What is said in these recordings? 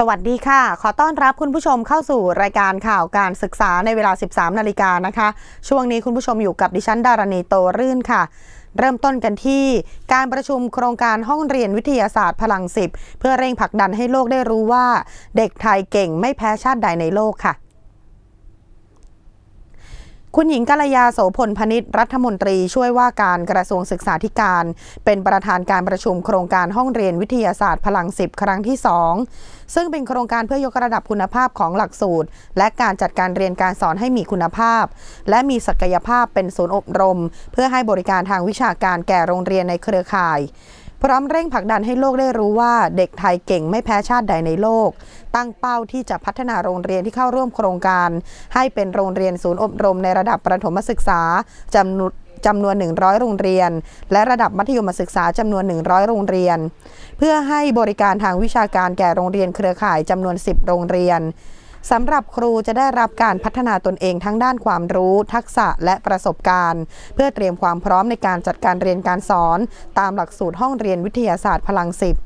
สวัสดีค่ะ ขอต้อนรับคุณผู้ชมเข้าสู่รายการข่าวการศึกษาในเวลา 13 นาฬิกานะคะ ช่วงนี้คุณผู้ชมอยู่กับดิฉันดารณีโตรื่นค่ะ เริ่มต้นกันที่การประชุมโครงการห้องเรียนวิทยาศาสตร์พลังสิบเพื่อเร่งผลักดันให้โลกได้รู้ว่า เด็กไทยเก่งไม่แพ้ชาติใดในโลกค่ะ คุณหญิงกัลยาโสพลพนิษฐ์รัฐมนตรีช่วยว่าการกระทรวงศึกษาธิการ เป็นประธานการประชุมโครงการห้องเรียนวิทยาศาสตร์พลังสิบครั้งที่ 2 ซึ่งเป็นโครงการเพื่อยกระดับคุณภาพของหลักสูตร และการจัดการเรียนการสอนให้มีคุณภาพ และมีศักยภาพเป็นศูนย์อบรม เพื่อให้บริการทางวิชาการแก่โรงเรียนในเครือข่าย พร้อมเร่งผลักดันให้โลกได้รู้ว่าเด็กไทยเก่งไม่แพ้ชาติใดในโลก ตั้งเป้าที่จะพัฒนาโรงเรียนที่เข้าร่วมโครงการ ให้เป็นโรงเรียนศูนย์อบรมในระดับประถมศึกษาจำนวนจำนวน 100 โรงเรียน และระดับมัธยมศึกษาจำนวน 100 โรงเรียน เพื่อให้บริการทางวิชาการแก่โรงเรียนเครือข่ายจำนวน 10 โรงเรียน สำหรับครูจะได้รับการพัฒนาตนเองทั้งด้านความรู้ ทักษะและประสบการณ์ เพื่อเตรียมความพร้อมในการจัดการเรียนการสอน ตามหลักสูตรห้องเรียนวิทยาศาสตร์พลังสิบ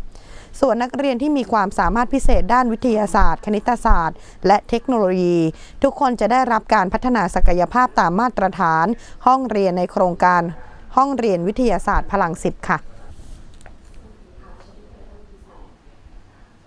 ส่วนนักเรียนที่มีความสามารถพิเศษด้านวิทยาศาสตร์ คณิตศาสตร์ และเทคโนโลยี ทุกคนจะได้รับการพัฒนาศักยภาพตามมาตรฐาน ห้องเรียนในโครงการ ห้องเรียนวิทยาศาสตร์พลังสิบค่ะ